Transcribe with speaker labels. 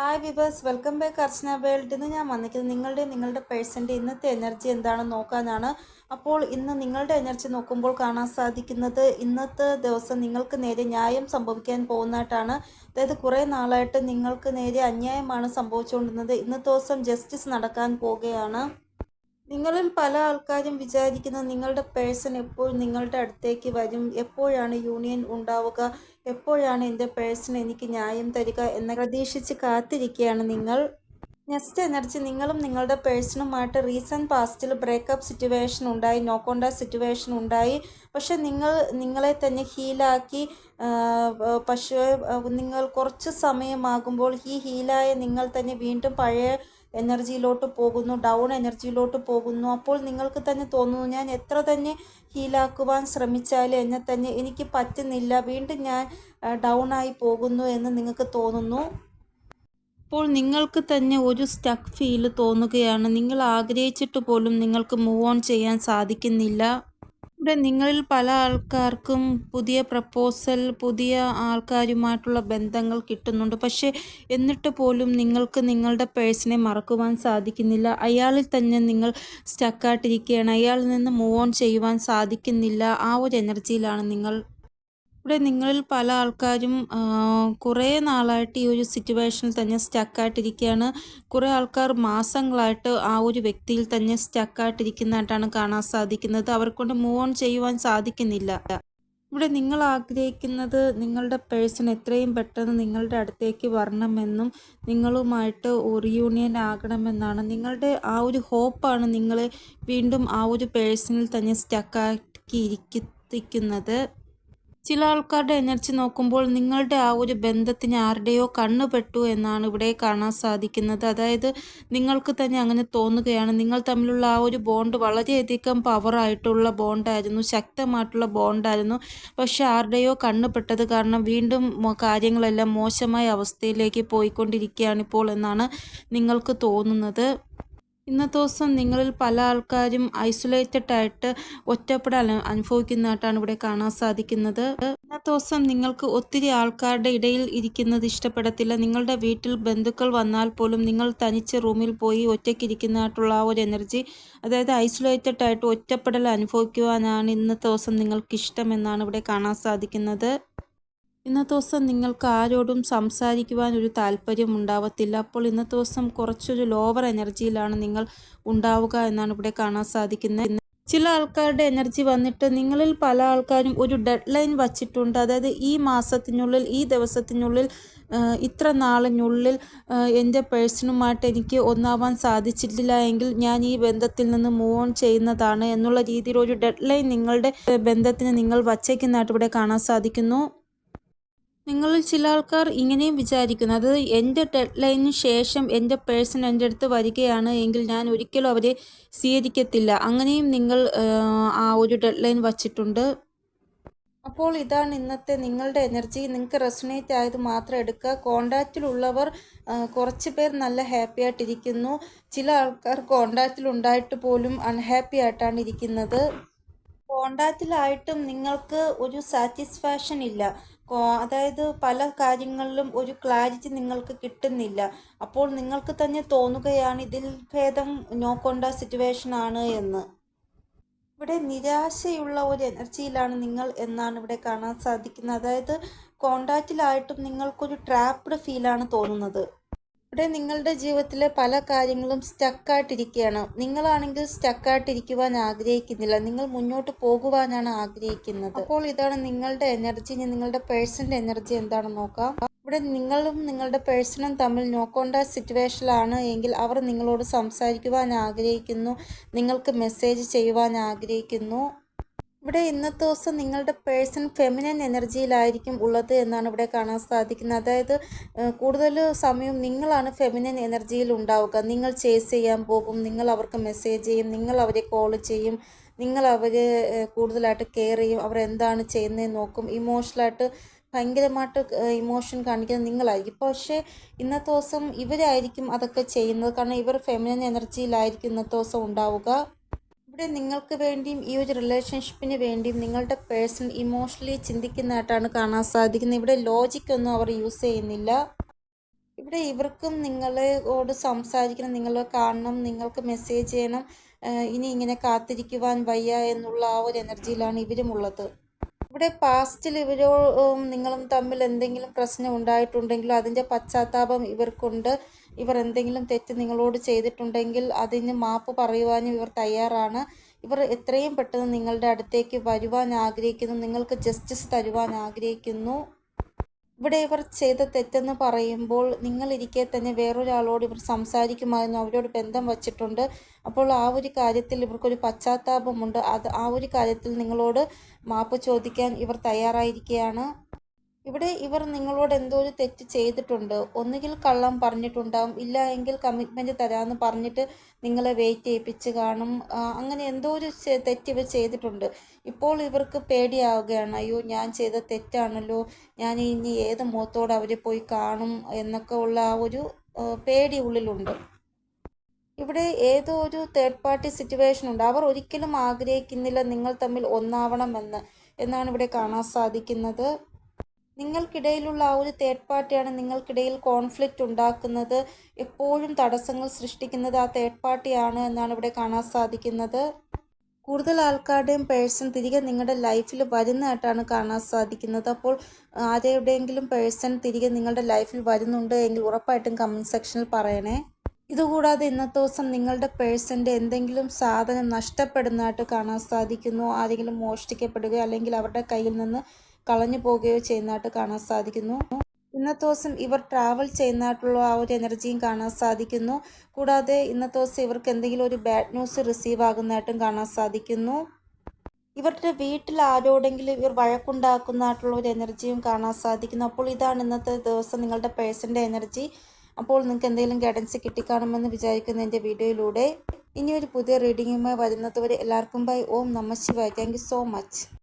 Speaker 1: Hi viewers welcome back Archana world ഇന്ന് ഞാൻ വന്നിരിക്കുന്നത് നിങ്ങളുടെ നിങ്ങളുടെ പേഴ്സന്റെ ഇന്നത്തെ എനർജി എന്താണെന്ന് നോക്കാനാണ്. അപ്പോൾ ഇന്ന് നിങ്ങളുടെ എനർജി നോക്കുമ്പോൾ കാണാൻ സാധിക്കുന്നത് ഇന്നത്തെ ദിവസം നിങ്ങൾക്ക് നേരെ ന്യായം സംഭവിക്കാൻ പോകുന്നതായിട്ടാണ്. അതായത് കുറേ നാളായിട്ട് നിങ്ങൾക്ക് നേരെ അന്യായമാണ് സംഭവിച്ചുകൊണ്ടിരുന്നത്. ഇന്നത്തെ ദിവസം ജസ്റ്റിസ് നടക്കാൻ പോവുകയാണ്. നിങ്ങളിൽ പല ആൾക്കാരും വിചാരിക്കുന്ന നിങ്ങളുടെ പേഴ്സൺ എപ്പോൾ നിങ്ങളുടെ അടുത്തേക്ക് വരും എപ്പോഴാണ് യൂണിയൻ ഉണ്ടാവുക എപ്പോഴാണ് എന്റെ പേഴ്സൺ എനിക്ക് ന്യായം തരിക എന്ന് പ്രതീക്ഷിച്ച് കാത്തിരിക്കുകയാണ് നിങ്ങൾ. നെക്സ്റ്റ് എനർജി നിങ്ങളും നിങ്ങളുടെ പേഴ്സണുമായിട്ട് റീസെന്റ് പാസ്റ്റിൽ ബ്രേക്കപ്പ് സിറ്റുവേഷൻ ഉണ്ടായി നോക്കോണ്ട സിറ്റുവേഷൻ ഉണ്ടായി. പക്ഷെ നിങ്ങൾ നിങ്ങളെ തന്നെ ഹീലാക്കി പക്ഷേ നിങ്ങൾ കുറച്ച് സമയമാകുമ്പോൾ ഈ ഹീലായ നിങ്ങൾ തന്നെ വീണ്ടും പഴയ എനർജിയിലോട്ട് പോകുന്നു ഡൗൺ എനർജിയിലോട്ട് പോകുന്നു. അപ്പോൾ നിങ്ങൾക്ക് തന്നെ തോന്നുന്നു ഞാൻ എത്ര തന്നെ ഹീലാക്കുവാൻ ശ്രമിച്ചാലും എന്നെ തന്നെ എനിക്ക് പറ്റുന്നില്ല. വീണ്ടും ഞാൻ ഡൗൺ ആയി പോകുന്നു എന്ന് നിങ്ങൾക്ക് തോന്നുന്നു? അപ്പോൾ നിങ്ങൾക്ക് തന്നെ ഒരു സ്റ്റക്ക് ഫീൽ തോന്നുകയാണ്. നിങ്ങൾ ആഗ്രഹിച്ചിട്ട് പോലും നിങ്ങൾക്ക് മൂവ് ഓൺ ചെയ്യാൻ സാധിക്കുന്നില്ല. ഇവിടെ നിങ്ങളിൽ പല ആൾക്കാർക്കും പുതിയ പ്രപ്പോസൽ പുതിയ ആൾക്കാരുമായിട്ടുള്ള ബന്ധങ്ങൾ കിട്ടുന്നുണ്ട്. പക്ഷേ എന്നിട്ട് പോലും നിങ്ങൾക്ക് നിങ്ങളുടെ പേഴ്സണെ മറക്കുവാൻ സാധിക്കുന്നില്ല. അയാളിൽ തന്നെ നിങ്ങൾ സ്റ്റക്കായിട്ടിരിക്കുകയാണ് അയാളിൽ നിന്ന് മൂവ് ഓൺ ചെയ്യുവാൻ സാധിക്കുന്നില്ല. ആ ഒരു എനർജിയിലാണ് നിങ്ങൾ ഇവിടെ നിങ്ങളിൽ പല ആൾക്കാരും കുറേ നാളായിട്ട് ഈ ഒരു സിറ്റുവേഷനിൽ തന്നെ സ്റ്റക്കായിട്ടിരിക്കുകയാണ് കുറേ ആൾക്കാർ മാസങ്ങളായിട്ട് ആ ഒരു വ്യക്തിയിൽ തന്നെ സ്റ്റക്കായിട്ടിരിക്കുന്നതായിട്ടാണ് കാണാൻ സാധിക്കുന്നത്. അവർക്കൊണ്ട് മൂവ് ഓൺ ചെയ്യുവാൻ സാധിക്കുന്നില്ല. ഇവിടെ നിങ്ങൾ ആഗ്രഹിക്കുന്നത് നിങ്ങളുടെ പേഴ്സൺ എത്രയും പെട്ടെന്ന് നിങ്ങളുടെ അടുത്തേക്ക് വരണമെന്നും നിങ്ങളുമായിട്ട് റീയൂണിയൻ ആകണമെന്നാണ്. നിങ്ങളുടെ ആ ഒരു ഹോപ്പാണ് നിങ്ങളെ വീണ്ടും ആ ഒരു പേഴ്സണിൽ തന്നെ സ്റ്റക്കാക്കി ഇരിക്കുന്നത് ചില ആൾക്കാരുടെ എനർജി നോക്കുമ്പോൾ നിങ്ങളുടെ ആ ഒരു ബന്ധത്തിന് ആരുടെയോ കണ്ണുപെട്ടു എന്നാണ് ഇവിടെ കാണാൻ സാധിക്കുന്നത്. അതായത് നിങ്ങൾക്ക് തന്നെ അങ്ങനെ തോന്നുകയാണ്. നിങ്ങൾ തമ്മിലുള്ള ആ ഒരു ബോണ്ട് വളരെയധികം പവറായിട്ടുള്ള ബോണ്ടായിരുന്നു ശക്തമായിട്ടുള്ള ബോണ്ടായിരുന്നു പക്ഷെ ആരുടെയോ കണ്ണുപെട്ടത് കാരണം വീണ്ടും കാര്യങ്ങളെല്ലാം മോശമായ അവസ്ഥയിലേക്ക് പോയിക്കൊണ്ടിരിക്കുകയാണ് ഇപ്പോൾ എന്നാണ് നിങ്ങൾക്ക് തോന്നുന്നത്. ഇന്നത്തെ ദിവസം നിങ്ങളിൽ പല ആൾക്കാരും ഐസൊലേറ്റഡ് ആയിട്ട് ഒറ്റപ്പെടൽ അനുഭവിക്കുന്നതായിട്ടാണ് ഇവിടെ കാണാൻ സാധിക്കുന്നത്. ഇന്നത്തെ ദിവസം നിങ്ങൾക്ക് ഒത്തിരി ആൾക്കാരുടെ ഇടയിൽ ഇരിക്കുന്നത് ഇഷ്ടപ്പെടത്തില്ല. നിങ്ങളുടെ വീട്ടിൽ ബന്ധുക്കൾ വന്നാൽ പോലും നിങ്ങൾ തനിച്ച് റൂമിൽ പോയി ഒറ്റയ്ക്ക് ഇരിക്കുന്നതായിട്ടുള്ള ആ ഒരു എനർജി അതായത് ഐസൊലേറ്റഡ് ആയിട്ട് ഒറ്റപ്പെടൽ അനുഭവിക്കുവാനാണ് ഇന്നത്തെ ദിവസം നിങ്ങൾക്ക് ഇഷ്ടമെന്നാണ് ഇവിടെ കാണാൻ സാധിക്കുന്നത്. ഇന്നത്തെ ദിവസം നിങ്ങൾക്ക് ആരോടും സംസാരിക്കുവാൻ ഒരു താല്പര്യം ഉണ്ടാവത്തില്ല. അപ്പോൾ ഇന്നത്തെ ദിവസം കുറച്ചൊരു ലോവർ എനർജിയിലാണ് നിങ്ങൾ ഉണ്ടാവുക എന്നാണ് ഇവിടെ കാണാൻ സാധിക്കുന്നത്. ചില ആൾക്കാരുടെ എനർജി വന്നിട്ട് നിങ്ങളിൽ പല ആൾക്കാരും ഒരു ഡെഡ് ലൈൻ വച്ചിട്ടുണ്ട്. അതായത് ഈ മാസത്തിനുള്ളിൽ ഈ ദിവസത്തിനുള്ളിൽ ഇത്ര നാളിനുള്ളിൽ എന്റെ പേഴ്സണുമായിട്ട് എനിക്ക് ഒന്നാവാൻ സാധിച്ചിട്ടില്ല എങ്കിൽ ഞാൻ ഈ ബന്ധത്തിൽ നിന്ന് മൂവ് ഓൺ ചെയ്യുന്നതാണ് എന്നുള്ള രീതിയിൽ ഒരു ഡെഡ് ലൈൻ നിങ്ങളുടെ ബന്ധത്തിന് നിങ്ങൾ വച്ചേക്കുന്നതായിട്ട് ഇവിടെ കാണാൻ സാധിക്കുന്നു. നിങ്ങളിൽ ചില ആൾക്കാർ ഇങ്ങനെയും വിചാരിക്കുന്നു. അത് എന്റെ ഡെഡ് ലൈനിന് ശേഷം എന്റെ പേഴ്സൺ എന്റെ അടുത്ത് വരികയാണ് എങ്കിൽ ഞാൻ ഒരിക്കലും അവരെ സ്വീകരിക്കത്തില്ല. അങ്ങനെയും നിങ്ങൾ ആ ഒരു ഡെഡ് ലൈൻ വച്ചിട്ടുണ്ട്. അപ്പോൾ ഇതാണ് ഇന്നത്തെ നിങ്ങളുടെ എനർജി നിങ്ങൾക്ക് റെസണേറ്റ് ആയത് മാത്രം എടുക്കുക. കോണ്ടാക്റ്റിലുള്ളവർ കുറച്ച് പേർ നല്ല ഹാപ്പി ആയിട്ടിരിക്കുന്നു. ചില ആൾക്കാർ കോണ്ടാക്റ്റിൽ ഉണ്ടായിട്ട് പോലും അൺഹാപ്പി ആയിട്ടാണ് ഇരിക്കുന്നത്. കോണ്ടാക്റ്റിലായിട്ടും നിങ്ങൾക്ക് ഒരു സാറ്റിസ്ഫാക്ഷൻ ഇല്ല. അതായത് പല കാര്യങ്ങളിലും ഒരു ക്ലാരിറ്റി നിങ്ങൾക്ക് കിട്ടുന്നില്ല. അപ്പോൾ നിങ്ങൾക്ക് തന്നെ തോന്നുകയാണ് ഇതിൽ ഭേദം നോക്കൊണ്ട സിറ്റുവേഷൻ ആണ് എന്ന്. ഇവിടെ നിരാശയുള്ള ഒരു എനർജിയിലാണ് നിങ്ങൾ എന്നാണ് ഇവിടെ കാണാൻ സാധിക്കുന്നത്. അതായത് കോണ്ടാക്റ്റിലായിട്ടും നിങ്ങൾക്കൊരു ട്രാപ്ഡ് ഫീലാണ് തോന്നുന്നത്. ഇവിടെ നിങ്ങളുടെ ജീവിതത്തിലെ പല കാര്യങ്ങളും സ്റ്റക്കായിട്ടിരിക്കുകയാണ് നിങ്ങളാണെങ്കിൽ സ്റ്റക്കായിട്ടിരിക്കുവാൻ ആഗ്രഹിക്കുന്നില്ല. നിങ്ങൾ മുന്നോട്ട് പോകുവാനാണ് ആഗ്രഹിക്കുന്നത്. അപ്പോൾ ഇതാണ് നിങ്ങളുടെ എനർജി നിങ്ങളുടെ പേഴ്സന്റെ എനർജി എന്താണെന്ന് നോക്കാം. ഇവിടെ നിങ്ങളും നിങ്ങളുടെ പേഴ്സണും തമ്മിൽ നോക്കേണ്ട സിറ്റുവേഷനിലാണ് എങ്കിൽ അവർ നിങ്ങളോട് സംസാരിക്കുവാൻ ആഗ്രഹിക്കുന്നു. നിങ്ങൾക്ക് മെസ്സേജ് ചെയ്യുവാൻ ആഗ്രഹിക്കുന്നു. ഇവിടെ ഇന്നത്തെ ദിവസം നിങ്ങളുടെ പേഴ്സൺ ഫെമിനൻ എനർജിയിലായിരിക്കും ഉള്ളത് എന്നാണ് ഇവിടെ കാണാൻ സാധിക്കുന്നത്. അതായത് കൂടുതൽ സമയം നിങ്ങളാണ് ഫെമിനൻ എനർജിയിൽ ഉണ്ടാവുക. നിങ്ങൾ ചേസ് ചെയ്യാൻ പോകും നിങ്ങൾ അവർക്ക് മെസ്സേജ് ചെയ്യും നിങ്ങൾ അവരെ കോൾ ചെയ്യും നിങ്ങൾ അവരെ കൂടുതലായിട്ട് കെയർ ചെയ്യും അവർ എന്താണ് ചെയ്യുന്നതെന്ന് നോക്കും. ഇമോഷണലായിട്ട് ഭയങ്കരമായിട്ട് ഇമോഷൻ കാണിക്കുന്നത് നിങ്ങളായിരിക്കും. പക്ഷേ ഇന്നത്തെ ദിവസം ഇവരായിരിക്കും അതൊക്കെ ചെയ്യുന്നത്. കാരണം ഇവർ ഫെമിനൻ എനർജിയിലായിരിക്കും ഇന്നത്തെ ദിവസം ഉണ്ടാവുക. ഇവിടെ നിങ്ങൾക്ക് വേണ്ടിയും ഈ ഒരു റിലേഷൻഷിപ്പിന് വേണ്ടിയും നിങ്ങളുടെ പേഴ്സൺ ഇമോഷണലി ചിന്തിക്കുന്നതായിട്ടാണ് കാണാൻ സാധിക്കുന്നത്. ഇവിടെ ലോജിക്കൊന്നും അവർ യൂസ് ചെയ്യുന്നില്ല. ഇവിടെ ഇവർക്കും നിങ്ങളോട് സംസാരിക്കണം നിങ്ങളെ കാണണം നിങ്ങൾക്ക് മെസ്സേജ് ചെയ്യണം. ഇനി ഇങ്ങനെ കാത്തിരിക്കുവാൻ വയ്യ എന്നുള്ള ആ ഒരു എനർജിയിലാണ് ഇവരും ഉള്ളത്. ഇവിടെ പാസ്റ്റിൽ ഇവരോ നിങ്ങളും തമ്മിൽ എന്തെങ്കിലും പ്രശ്നം ഉണ്ടായിട്ടുണ്ടെങ്കിൽ അതിന്റെ പശ്ചാത്താപം ഇവർക്കുണ്ട്. ഇവർ എന്തെങ്കിലും തെറ്റ് നിങ്ങളോട് ചെയ്തിട്ടുണ്ടെങ്കിൽ അതിന് മാപ്പ് പറയുവാനും ഇവർ തയ്യാറാണ്. ഇവർ എത്രയും പെട്ടെന്ന് നിങ്ങളുടെ അടുത്തേക്ക് വരുവാൻ ആഗ്രഹിക്കുന്നു. നിങ്ങൾക്ക് ജസ്റ്റിസ് തരുവാൻ ആഗ്രഹിക്കുന്നു. ഇവിടെ ഇവർ ചെയ്ത തെറ്റെന്ന് പറയുമ്പോൾ നിങ്ങളിരിക്കെ തന്നെ വേറൊരാളോട് ഇവർ സംസാരിക്കുമായിരുന്നു. അവരോട് ബന്ധം വച്ചിട്ടുണ്ട്. അപ്പോൾ ആ ഒരു കാര്യത്തിൽ ഇവർക്കൊരു പശ്ചാത്താപമുണ്ട്. അത് ആ ഒരു കാര്യത്തിൽ നിങ്ങളോട് മാപ്പ് ചോദിക്കാൻ ഇവർ തയ്യാറായിരിക്കുകയാണ്. ഇവിടെ ഇവർ നിങ്ങളോട് എന്തോ ഒരു തെറ്റ് ചെയ്തിട്ടുണ്ട്. ഒന്നുകിൽ കള്ളം പറഞ്ഞിട്ടുണ്ടാവും. ഇല്ല എങ്കിൽ കമ്മിറ്റ്മെന്റ് തരാമെന്ന് പറഞ്ഞിട്ട് നിങ്ങളെ വെയിറ്റ് ചെയ്യിപ്പിച്ച് കാണും. അങ്ങനെ എന്തോ ഒരു തെറ്റ് ഇവർ ചെയ്തിട്ടുണ്ട്. ഇപ്പോൾ ഇവർക്ക് പേടിയാവുകയാണ്. അയ്യോ ഞാൻ ചെയ്ത തെറ്റാണല്ലോ. ഞാൻ ഇനി ഏത് മുഖത്തോടെ അവരെ പോയി കാണും എന്നൊക്കെ ഉള്ള ആ ഒരു പേടി ഉള്ളിലുണ്ട്. ഇവിടെ ഏതോ ഒരു തേർഡ് പാർട്ടി സിറ്റുവേഷൻ ഉണ്ട്. അവർ ഒരിക്കലും ആഗ്രഹിക്കുന്നില്ല നിങ്ങൾ തമ്മിൽ ഒന്നാവണമെന്ന് എന്നാണ് ഇവിടെ കാണാൻ സാധിക്കുന്നത്. നിങ്ങൾക്കിടയിലുള്ള ആ ഒരു തേർഡ് പാർട്ടിയാണ് നിങ്ങൾക്കിടയിൽ കോൺഫ്ലിക്റ്റ് ഉണ്ടാക്കുന്നത്. എപ്പോഴും തടസ്സങ്ങൾ സൃഷ്ടിക്കുന്നത് ആ തേർഡ് പാർട്ടിയാണ് എന്നാണ് ഇവിടെ കാണാൻ സാധിക്കുന്നത്. കൂടുതൽ ആൾക്കാരുടെയും പേഴ്സൺ തിരികെ നിങ്ങളുടെ ലൈഫിൽ വരുന്നതായിട്ടാണ് കാണാൻ സാധിക്കുന്നത്. അപ്പോൾ ആരുടെയെങ്കിലും പേഴ്സൺ തിരികെ നിങ്ങളുടെ ലൈഫിൽ വരുന്നുണ്ട് എങ്കിൽ ഉറപ്പായിട്ടും കമന്റ് സെക്ഷനിൽ പറയണേ. ഇതുകൂടാതെ ഇന്നത്തെ ദിവസം നിങ്ങളുടെ പേഴ്സന്റെ എന്തെങ്കിലും സാധനം നഷ്ടപ്പെടുന്നതായിട്ട് കാണാൻ സാധിക്കുന്നു. ആരെങ്കിലും മോഷ്ടിക്കപ്പെടുകയോ അല്ലെങ്കിൽ അവരുടെ കയ്യിൽ നിന്ന് കളഞ്ഞു പോകുകയോ ചെയ്യുന്നതായിട്ട് കാണാൻ സാധിക്കുന്നു. ഇന്നത്തെ ദിവസം ഇവർ ട്രാവൽ ചെയ്യുന്നതായിട്ടുള്ള ആ ഒരു എനർജിയും കാണാൻ സാധിക്കുന്നു. കൂടാതെ ഇന്നത്തെ ദിവസം ഇവർക്ക് എന്തെങ്കിലും ഒരു ബാഡ് ന്യൂസ് റിസീവ് ആകുന്നതായിട്ടും കാണാൻ സാധിക്കുന്നു. ഇവരുടെ വീട്ടിൽ ആരോടെങ്കിലും ഇവർ വഴക്കുണ്ടാക്കുന്നതായിട്ടുള്ള ഒരു എനർജിയും കാണാൻ സാധിക്കുന്നു. അപ്പോൾ ഇതാണ് ഇന്നത്തെ ദിവസം നിങ്ങളുടെ പേഴ്സന്റെ എനർജി അപ്പോൾ നിങ്ങൾക്ക് എന്തെങ്കിലും ഗൈഡൻസ് കിട്ടിക്കാണുമെന്ന് വിചാരിക്കുന്നു എന്റെ വീഡിയോയിലൂടെ. ഇനി ഒരു പുതിയ റീഡിങ്ങുമായി വരുന്നതുവരെ എല്ലാവർക്കും ബൈ ഓം നമ ശിവായ. Thank so much